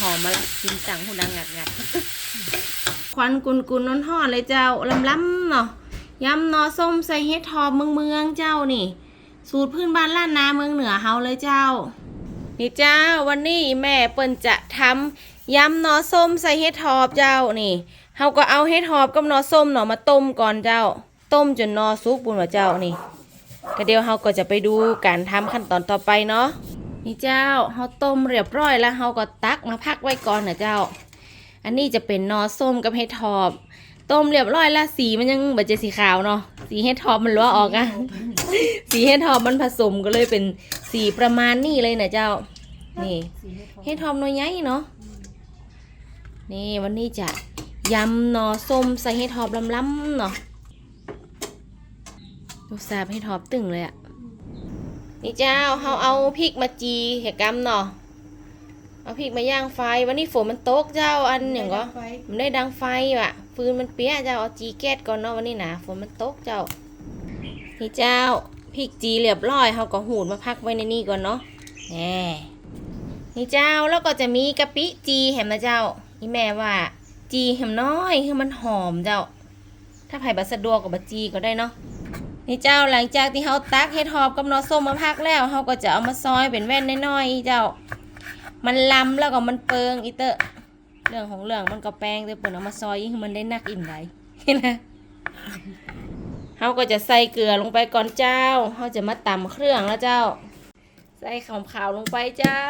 หอมมาละกินจังหูดังงัดงัดควันกุนกุนนอนห่อนเลยเจ้าลำล้ำเนาะยำนอส้มใส่เฮ็ดทอบเมืองเมืองเจ้านี่ สูตรพื้นบ้านล้านนาเมืองเหนือเฮาเลยเจ้า นี่เจ้าวันนี้แม่เปิ้นจะทำยำนอส้มใส่เฮ็ดทอบเจ้านี่เฮาก็เอาเฮ็ดทอบกับนอส้มเนาะมาต้มก่อนเจ้า ต้มจนนอสุกปุ่นว่าเจ้านี่ก็เดี๋ยวเฮาก็จะไปดูการทำขั้นตอนต่อไปเนาะ นี่เจ้าเฮาต้มเรียบร้อยแล้วเฮาก็ตักมาพักไว้ก่อนนะเจ้า อันนี้จะเป็นนอส้มกับเฮ็ดทอบ ต้มเรียบร้อยแล้วสีมันยังแบบจะสีขาวเนาะ สีเฮ็ดทอบมันล้วออกอะสีเฮ็ดทอบมันผสมก็เลยเป็นสีประมาณนี้เลยนะเจ้า นี่เฮ็ดหอมหน่อยใหญ่เนาะ นี่วันนี้จะยำนอส้มใส่เฮ็ดหอมล้ำๆเนาะดูแซ่บเฮ็ดหอมตึงเลยอะ นี่เจ้าเฮาเอาพริกมาจีเห็ดกำเนาะเอาพริกมาย่างไฟ วันนี้ฝนมันตกเจ้าอันอย่างก็มันได้ดังไฟว่ะฟืนมันเปียะเจ้าเอาจีแก๊สก่อนเนาะวันนี้นะฝนมันตกเจ้า นี่เจ้าพริกจีเรียบร้อยเฮาก็หูดมาพักไว้ในนี่ก่อนเนาะแหมนี่เจ้าแล้วก็จะมีกะปิจีแหมนะเจ้านี่แม่ว่าจีแหมน้อยคือมันหอมเจ้า ถ้าไผ่บัสะดวกกับบะจีก็ได้เนาะ นี่เจ้าหลังจากที่เฮาตักเฮ็ดหอบกับนอส้มมาพักแล้วเฮาก็จะเอามาซอยเป็นแว่นน้อยๆเจ้า มันลำแล้วก็มันเปิงอีเตอเรื่องของเรื่องมันก็แปลงแต่เปิ่นเอามาซอยยิ่งมันได้นักอิ่มไหลนะเฮาก็จะใส่เกลือลงไปก่อนเจ้าเฮาจะมาตำเครื่องแล้วเจ้า ใส่ขาวขาวลงไปเจ้า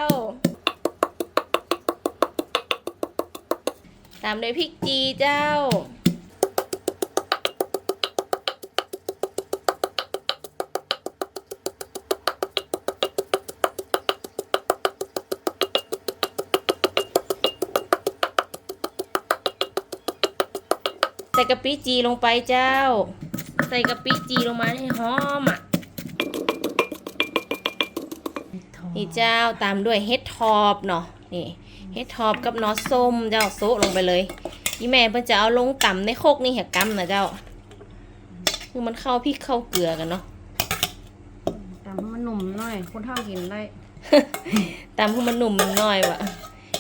ตามด้วยพริกจีเจ้า ส่กะปิจีลงไปเจ้า ใส่กะปิจีลงมาให้หอมอะนี่เจ้าตามด้วยเฮ็ดทอบเนาะนี่เฮ็ดทอบกับนอส้มเจ้าโซะลงไปเลยอีแม่เพิ่นจะเอาลงต่ำในโคกนี่แหกกำนะเจ้า คือมันเข้าพริกเข้าเกลือกันเนาะตำให้มันหนุ่มหน่อย คนเท่ากินได้ตำให้มันหนุ่มหน่อยวะ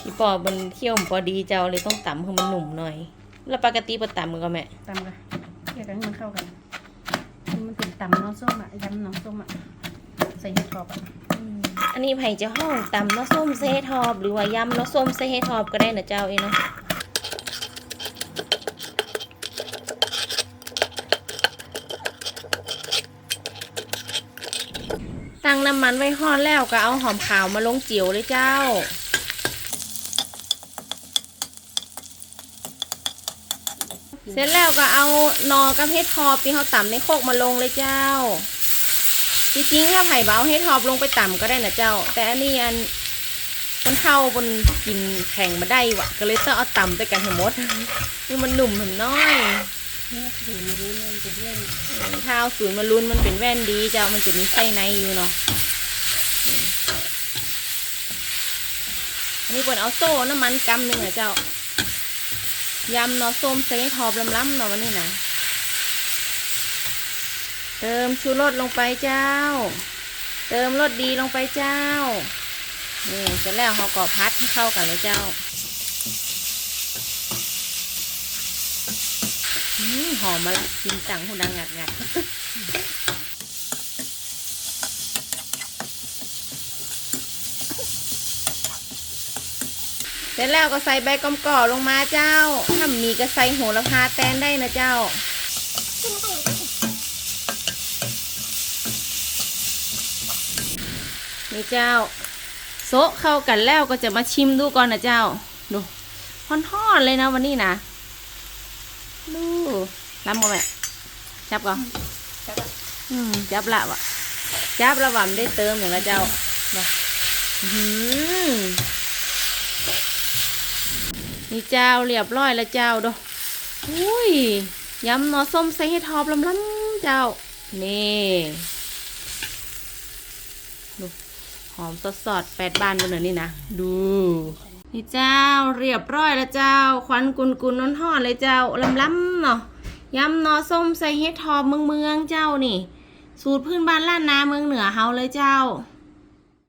อีปอมันเคี่ยวมันพอดีเจ้าเลยต้องตำให้มันหนุ่มหน่อย แล้วปกติปตำมันก็แม่ตำกันเกี่ยวกันให้มันเข้ากันให้มันเป็นตำน้ำส้มอะยำน้ำส้มอะใส่เห็ดกรอบอะอืมอันนี้ไผ่จะห้องตำนอส้มเซทอบ หรือว่ายำนอส้มเซทอบก็ได้นะเจ้าเองเนาะตั้งน้ำมันไว้ห้อนแล้วก็เอาหอมขาวมาลงเจียวเลยเจ้า เสร็จแล้วก็เอานอกับเฮ็ดทอบที่เขาต่ำในโคกมาลงเลยเจ้า จริงๆถ้าไผ่เบาเฮ็ดทอบลงไปต่ำก็ได้นะเจ้า แต่อันนี้อันคนเท่าบนกินแข่งมาได้วะก็เลยต้องเอาต่ำด้วยกันทั้งหมดคือมันหนุ่มมันน้อยนี่มารู้เรื่องจะเล่นเท้าศูนมารุนมันเป็นแว่นดีเจ้ามันจะมีไส้ในอยู่เนาะอันนี้เปิดเอาโซ่น้ำมันกำหนึ่งอะเจ้า ยำเนาะส้มเซทอบล้ำๆเนาะวันนี้นะเติมชูรสลงไปเจ้า เติมรสดีลงไปเจ้า นี่เสร็จแล้วเขาก็พัดให้เข้ากันเลยเจ้าหอมมาละกินจังหูดังงัดงัด สร็จแล้วก็ใส่ใบกำก่อลงมาเจ้า ถ้ามีก็ใส่โหระพาแตนได้นะเจ้า นี่เจ้า โซะเข้ากันแล้วก็จะมาชิมดูก่อนนะเจ้า ดูทอนๆเลยนะวันนี้นะ ดูรับก่อนแม่จับก่อนจับอะอืมจับละวะจับละวะมันได้เติมอย่างละเจ้าอื้อหือ นี่เจ้าเรียบร้อยแล้วเจ้าดูอุ้ยยำหนอส้มใส่ให้ทอบล้ำเจ้า นี่ดูหอมสดสดๆแปดบานบนหน่อนี่นะ ดู นี่เจ้าเรียบร้อยแล้วเจ้า ควันกุนกุนนอนห่อนๆเลยเจ้าล้ำเนาะยำหนอส้มใส่เฮ็ดทอบเมืองเมืองเจ้านี่ สูตรพื้นบ้านล้านนาเมืองเหนือเฮาเลยเจ้า